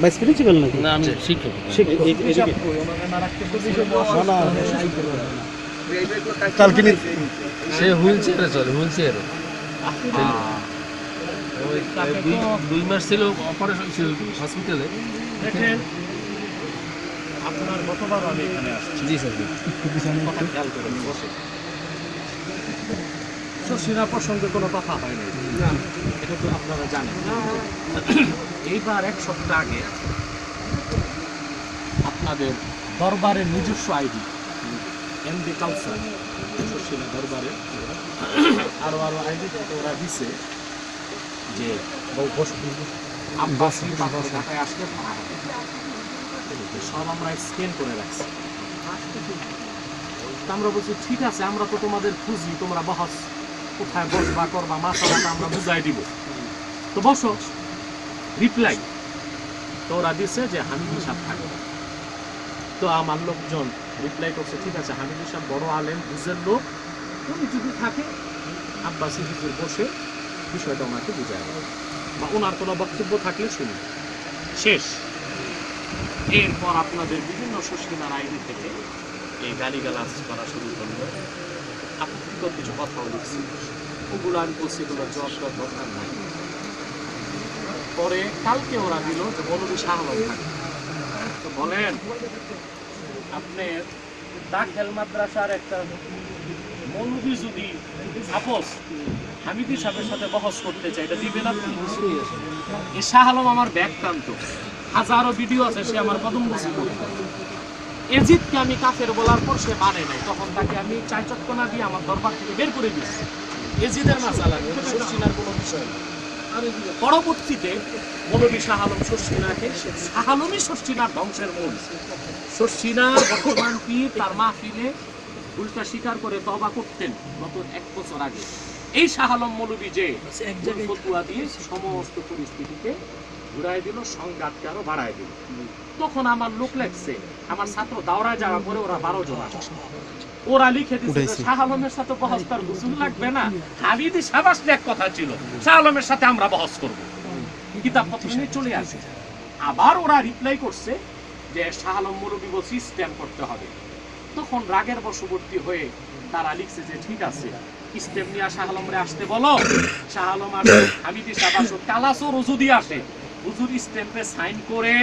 Vice principal নাকি? না আমি শিক্ষক। শিক্ষক। না, না, কালকে নি- সে হুইল চেয়ারে চলে হুইল চেয়ারে দুই মাস ছিল অপারেশন ছিল হসপিটালে আপনার গতবার আমি এখানে আসছি। জি স্যার। শশীরা প্রসঙ্গে কোনো কথা হয়নি। এটা তো আপনারা জানেন। এইবার এক সপ্তাহ আগে আপনাদের দরবারের নিজস্ব আইডি এমডি কালচার শশীরা দরবারে আরও আরও আইডি ওরা দিছে যে ঢাকায় আসলে সব আমরা স্ক্যান করে রাখছি। আমরা বলছি ঠিক আছে আমরা তো তোমাদের খুঁজি তোমরা বহস কোথায় বসবা, করবা মাসালাটা আমরা বুঝাই দিব। তো বসো রিপ্লাই তো ওরা দিছে যে হামিদুল সাহেব থাকবে। তো আমার লোকজন রিপ্লাই করছে, ঠিক আছে হামিদুল সাহেব বড় আলেম, বুঝের লোক। উনি যদি থাকে, আব্বাসি হুজুর বসে বিষয়টা ওনাকে বুঝায় বা ওনার কোনো বক্তব্য থাকলে শুনি শেষ। এরপর আপনাদের বিভিন্ন সুশীলার আইডি থেকে এই গালিগালাজ করা শুরু করল। আপত্তিকর কিছু কথাও লিখছি ওগুলো আমি বলছি, এগুলো জব টব দরকার নাই। পরে কালকে ওরা দিল যে মৌলবী শাহ আলম থাকে তো বলেন, আপনি দাখেল মাদ্রাসার একটা মৌলবী যদি সাপোজ হামিদি সাহেবের সাথে বহস করতে চাই? এটা দিবেন আপনি? এ শাহ আলম আমার ব্যাগ প্রান্ত হাজারো ভিডিও আছে, সে আমার কদম বসে এজিদকে আমি কাফের বলার পর সে মানে নাই। তখন তাকে আমি চাই চটকনা দিয়ে আমার দরবার থেকে বের করে দিচ্ছি এজিদের মাসালা শর্ষিনার কোনো বিষয় না। পরবর্তীতে মৌলবী শাহ আলম শর্ষিনাকে শাহ আলমই শর্ষিনার ধ্বংসের মূল। শর্ষিনা বর্তমান পীর তার মাহফিলে উল্টা স্বীকার করে তবা করতেন গত এক বছর আগে। এই শাহ আলম মৌলবী যে ফতুয়া দিয়ে সমস্ত পরিস্থিতিকে ঘুরাই দিল সংঘাতকে আরও বাড়াই দিল। তখন আমার লোক লাগছে আমার ছাত্র দাওরায় যাওয়ার পরে ওরা বারো জন ওরা লিখে দিচ্ছে শাহ আলমের সাথে বহস তার গুজুল লাগবে না। হামিদি সাবাসলে এক কথা ছিল শাহ আলমের সাথে আমরা বহস করব। কিতাব পত্র নিয়ে চলে আসে। আবার ওরা রিপ্লাই করছে যে শাহ আলম মুরব্বী বলছি স্ট্যাম্প করতে হবে। তখন রাগের বশবর্তী হয়ে তারা লিখছে যে ঠিক আছে স্টেপ নিয়ে শাহ আলমরে আসতে বলো। শাহ আলম আসে হামিদি সাবাস কালাসও রজুদি আসে। হুজুর স্ট্যাম্পে সাইন করে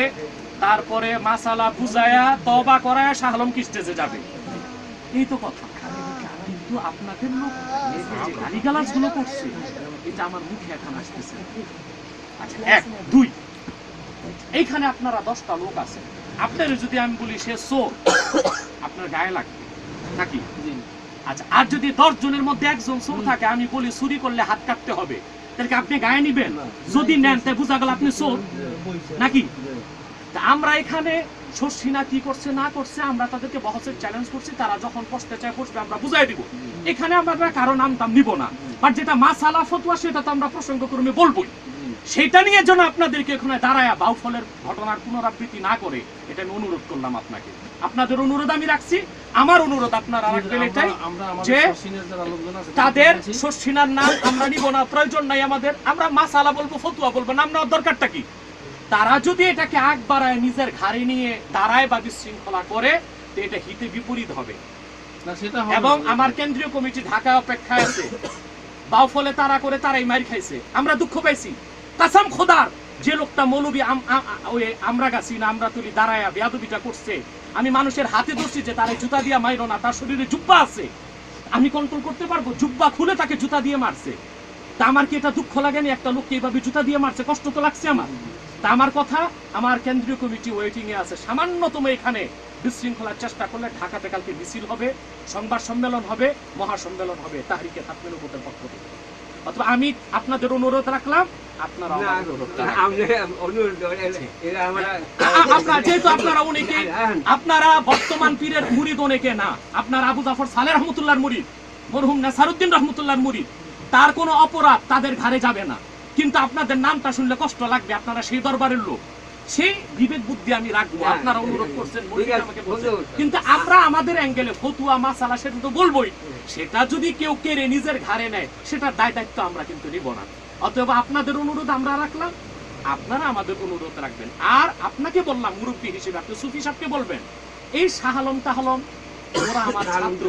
তারপরে মাসালা বুঝায়া তবা করায় শাহ আলম কি স্টেজে যাবে। এই তো কথা। কিন্তু আপনাদের লোক গালিগালাজগুলো করছে এটা আমার মুখে এখন আসতেছে আচ্ছা এক দুই। এইখানে আপনারা দশটা লোক আছে। আপনার যদি আমি বলি সে চোর আপনার গায়ে লাগবে। নাকি? আচ্ছা আর যদি দশ জনের মধ্যে একজন চোর থাকে আমি বলি চুরি করলে হাত কাটতে হবে। আপনি গায়ে নিবেন। যদি নেন বোঝা গেল আপনি চোর। নাকি? আমরা এখানে কি করছে, না করছে, আমরা তাদেরকে বহসের চ্যালেঞ্জ করছি, তারা যখন চায় আমরা বুঝাই দিব। এখানে আমরা কারও নাম নিব না। বাট যেটা মাসালা ফতুয়া, সেটা তো আমরা প্রসঙ্গ ক্রমে বলবোই। সেটা নিয়ে যেন আপনাদেরকে এখানে দাঁড়ায়া বাউফলের ঘটনার পুনরাবৃত্তি না করে, এটা আমি অনুরোধ করলাম আপনাকে। আপনাদের অনুরোধ আমি রাখছি আমার অনুরোধ আপনারা রাখবেন এটাই যে তাদের শর্ষিনার নাম আমরা নিব না প্রয়োজন নাই আমাদের। আমরা মাসালা বলব ফতুয়া বলব নাম নেওয়ার দরকারটা কি? তারা যদি এটাকে আগ বাড়ায় নিজের ঘাড়ে নিয়ে দাঁড়ায় বা বিশৃঙ্খলা করে তো এটা হিতে বিপরীত হবে। সেটা এবং আমার কেন্দ্রীয় কমিটি ঢাকায় অপেক্ষায় আছে। বাউফলে তারা করে তারাই মার খাইছে। আমরা দুঃখ পাইছি। কাসাম খোদার যে লোকটা মৌলবী আমরা গাছি না আমরা তুলি দাঁড়ায়া বেয়াদবিটা করছে, আমি মানুষের হাতে ধরছি যে তারা জুতা দিয়া মাইরো না, তার শরীরে জুব্বা আছে। আমি কন্ট্রোল করতে পারব, জুব্বা খুলে তাকে জুতা দিয়ে মারছে। তা আমার কি এটা দুঃখ লাগেনি একটা লোককে এইভাবে জুতা দিয়ে মারছে? কষ্ট তো লাগছে আমার। তা আমার কথা, আমার কেন্দ্রীয় কমিটি ওয়েটিং এ আছে। সামান্যতম এখানে বিশৃঙ্খলার চেষ্টা করলে ঢাকাতে কালকে মিছিল হবে, সংবাদ সম্মেলন হবে, মহাসম্মেলন হবে। তাহারিকে থাকবেন উপরের পক্ষ থেকে। অথবা আমি আপনাদের অনুরোধ রাখলাম আপনারা যেহেতু অনেকে বর্তমান পীরের মুরিদ অনেকে না আপনার আবু জাফর সালে রহমতুল্লাহর মুরিদ মরহুম নাসারুদ্দিন রহমতুল্লাহর মুরিদ তার কোনো অপরাধ তাদের ঘাড়ে যাবে না। কিন্তু আপনাদের নামটা শুনলে কষ্ট লাগবে আপনারা সেই দরবারের লোক। সেই বিবেক বুদ্ধি আমি রাখব। আপনারা অনুরোধ করছেন মুরিদ আমাকে বলছেন। কিন্তু আমরা আমাদের অ্যাঙ্গেলে ফতুয়া মাসালা সেটা তো বলবোই। সেটা যদি কেউ কেড়ে নিজের ঘাড়ে নেয় সেটার দায় দায়িত্ব আমরা কিন্তু নিব না। অতএব আপনাদের অনুরোধ আমরা রাখলাম। আপনারা আমাদের অনুরোধ রাখবেন। আর আপনাকে বললাম মুরব্বী হিসেবে আপনি সুফি সাহেবকে বলবেন এই শাহালম তাহলম ওরা আমার ছাত্র।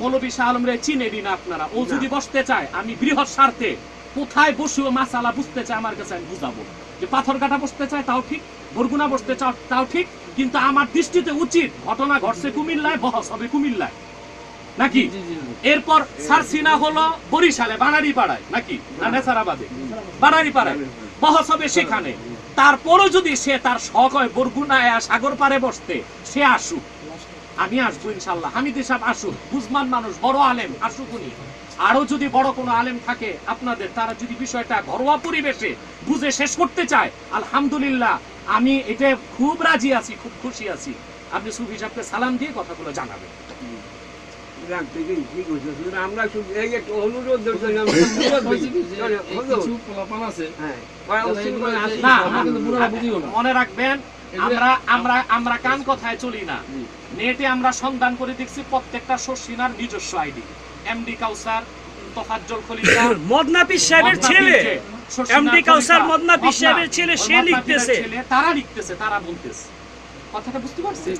মৌলবী শাহ আলম রে চিনেনি না আপনারা। ও যদি বসতে চায় আমি বৃহৎ স্বার্থে কোথায় বসে ও মাসালা বুঝতে চায় আমার কাছে আমি বুঝাবো যে পাথর কাটা বসতে চায় তাও ঠিক বরগুনা বসতে চাও তাও ঠিক কিন্তু আমার দৃষ্টিতে উচিত ঘটনা ঘটছে কুমিল্লায় বহস হবে কুমিল্লায়। নাকি। এরপর সারসিনা হলো বরিশালে বানারি পাড়ায় নাকি? না নেসারাবাদে। বানারি পাড়ায় বহস হবে সেখানে। তারপরও যদি সে তার শখ হয় বরগুনায় সাগর পাড়ে বসতে সে আসুক। আমি আসব ইনশাল্লাহ। হামিদ সাহেব আসুক বুঝমান মানুষ বড় আলেম আসুক উনি। আরও যদি বড় কোনো আলেম থাকে আপনাদের তারা যদি বিষয়টা ঘরোয়া পরিবেশে বুঝে শেষ করতে চায় আলহামদুলিল্লাহ আমি এটা খুব রাজি আছি খুব খুশি আছি। আপনি সুফি সাহেবকে সালাম দিয়ে কথাগুলো জানাবেন। আমরা এই একটু অনুরোধ হ্যাঁ, ওরা উশৃঙ্খল আছে। না আমরা কিন্তু বুড়ারা বুঝিও না। মনে রাখবেন আমরা আমরা আমরা কান কথায় চলি না। নেটে আমরা সন্ধান করে দেখছি প্রত্যেকটা শর্ষিনার নিজস্ব আইডি। এমডি কাউসার তোফাজ্জল খলিফা মদনা পীর সাহেবের ছেলে। এমডি কাউসার খলিফা, মদনা পীর মদনা, সাহেবের ছেলে, সে লিখতেছে। তারা লিখতেছে তারা বলতেছে। কথাটা বুঝতে পারছেন।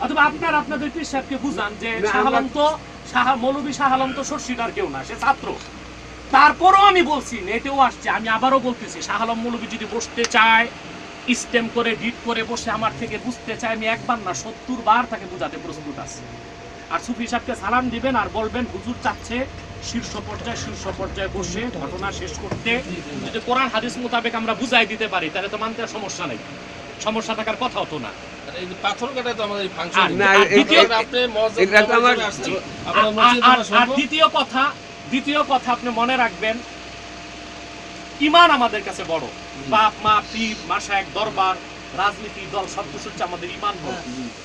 অথবা আপনার আপনাদের পীর সাহেবকে বুঝান যে না, শাহ আলম তো শাহ মৌলবী শাহ আলম শর্ষিনার কেউ না সে ছাত্র। তারপরও আমি বলছি নেটেও আসছে আমি আবারও বলতেছি শাহ আলম মৌলবী যদি বসতে চায় স্টেম করে ডিট করে বসে আমার থেকে বুঝতে চায় আমি একবার না সত্তর বার তাকে বোঝাতে প্রস্তুত আছি। আর সুফি সাহেবকে সালাম দিবেন আর বলবেন হুজুর চাচ্ছে শীর্ষ পর্যায়ে শীর্ষ পর্যায়ে বসে ঘটনা শেষ করতে। যদি কোরআন হাদিস মোতাবেক আমরা বুঝাই দিতে পারি তাহলে তো মানতে সমস্যা নেই। সমস্যা থাকার কথা হতো না। আর এই যে পাথর কাটায় তো না, কথা দ্বিতীয় কথা আপনি মনে রাখবেন ইমান আমাদের কাছে বড়। বাপ মা পীর মাসায়ক দরবার রাজনীতি দল সবকিছু হচ্ছে আমাদের ইমান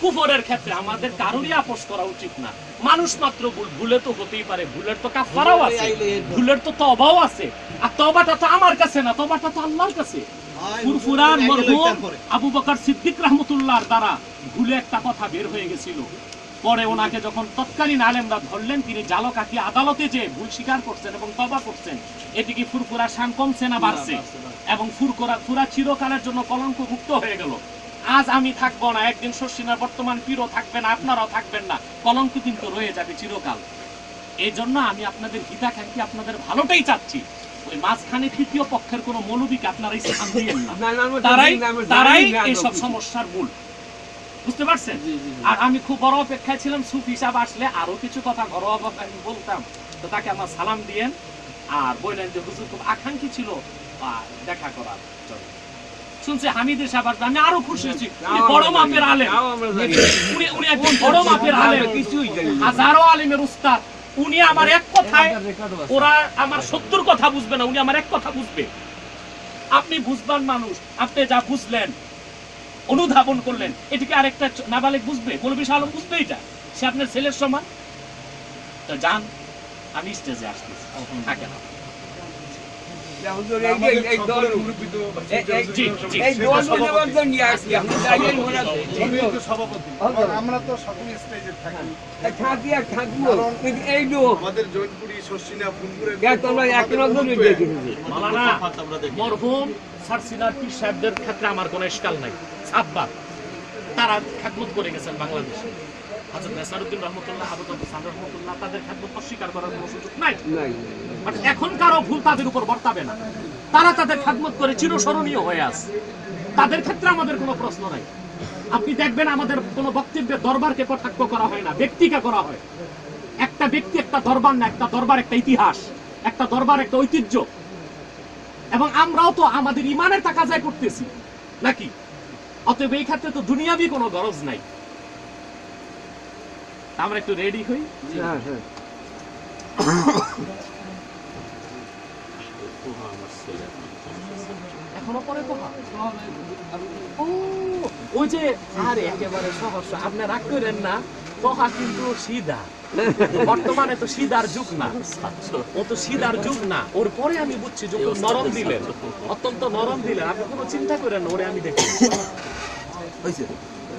কুফরের ক্ষেত্রে আমাদের কারোরই আপোষ করা উচিত না। মানুষ মাত্র ভুল ভুলে তো হতেই পারে। ভুলের তো কাফারাও আছে। ভুলের তো তবাও আছে। আর তবাটা তো আমার কাছে না তবাটা তো আল্লাহর কাছে। ফুরফুরার মরহুম আবু বকর সিদ্দিক রহমতুল্লাহর দ্বারা ভুলে একটা কথা বের হয়ে গেছিল। পরে ওনাকে যখন তৎকালীন আলেমরা ধরলেন তিনি জালকাঠি আদালতে যে ভুল স্বীকার করছেন এবং তবা করছেন এটি কি ফুরফুরা শান কমছে না বাড়ছে। এবং ফুরফুরা ফুরা চিরকালের জন্য কলঙ্ক মুক্ত হয়ে গেল আজ আমি থাকব না একদিন শর্ষিনার বর্তমান পীরও থাকবে না আপনারাও থাকবেন না কলঙ্ক কিন্তু রয়ে যাবে চিরকাল এই জন্য আমি আপনাদের হিতাকাঙ্ক্ষী আপনাদের ভালোটাই চাচ্ছি ওই মাঝখানে তৃতীয় পক্ষের কোনো মৌলবীকে আপনারা স্থান দিয়েন না তারাই তারাই এইসব সমস্যার মূল বুঝতে পারছেন। আর আমি খুব বড় অপেক্ষায় ছিলাম সুফ হিসাব আসলে আরও কিছু কথা ঘরোয়া ভাবে আমি বলতাম। তো তাকে আমার সালাম দিয়েন। আর বললেন যে হুজুর খুব আকাঙ্ক্ষী ছিল দেখা করার জন্য। শুনছি হামিদের সাহেব আসবে। আমি আরও খুশি হয়েছি। বড় মাপের আলেম। উনি উনি একজন বড় মাপের আলেম। কিছুই হাজারো আলেমের উস্তাদ। উনি আমার এক কথায় এখানকার রেকর্ডও আছে। ওরা আমার সত্তর কথা বুঝবে না উনি আমার এক কথা বুঝবে। আপনি বুঝবান মানুষ আপনি যা বুঝলেন অনুধাবন করলেন। এটিকে আরেকটা নাবালেক বুঝবে? শাহ আলম বুঝবে এটা? সে আপনার ছেলের সমান? তো যান আমি স্টেজে আসতেছি। থাকে না যে হুজুর, এই যে- এই দল- এই- এই- জি, জি। এই দল নেওয়ার জন্য আসছি, আমরা যাইয়ের আছে। আমরা তো সকল স্টেজে থাকি। থাকি আর থাকব, এই আমাদের জৈনপুরি শর্ষিনা ফুলপুরে দেখ তোমরা এক নজরে দেখেছি। মালানা মরহুম সারসিনার পীর সাহেবদের ক্ষেত্রে আমার কোনো ইশকাল নাই। সাতবার তারা খ্যাতমত করে গেছেন বাংলাদেশে। হাজরত নেসারুদ্দিন রহমতুল্লাহ আবু তবু রহমতুল্লাহ তাদের খ্যাতমত অস্বীকার করার কোনো সুযোগ নাই। বাট এখনকারও ভুল তাদের উপর বর্তাবে না। তারা তাদের খাদমত করে চিরস্মরণীয় হয়ে আছে। তাদের ক্ষেত্রে আমাদের কোনো প্রশ্ন নাই। আপনি দেখবেন আমাদের কোনো বক্তব্যে দরবারকে কটাক্ষ করা হয় না ব্যক্তিকে করা হয়। একটা ব্যক্তি একটা দরবার না একটা দরবার একটা ইতিহাস একটা দরবার একটা ঐতিহ্য। এবং আমরাও তো আমাদের ইমানের টাকা যায় করতেছি নাকি? অতএব এই ক্ষেত্রে তো দুনিয়াবি কোনো গরজ নাই। আমরা একটু রেডি হই? হ্যাঁ, হ্যাঁ। এখনও পরে তো ও ওই যে আরে একেবারে সহজ আপনি রাগ করেন না তোহা কিন্তু সিধা। বর্তমানে তো সিধার যুগ না। ও তো সিধার যুগ না। ওর পরে আমি বুঝছি যে ও নরম দিলেন। অত্যন্ত নরম দিলেন। আপনি কোনো চিন্তা করেন না ওরে আমি দেখি।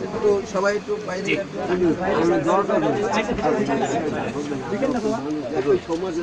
একটু সবাই একটু বাইরে সমাজে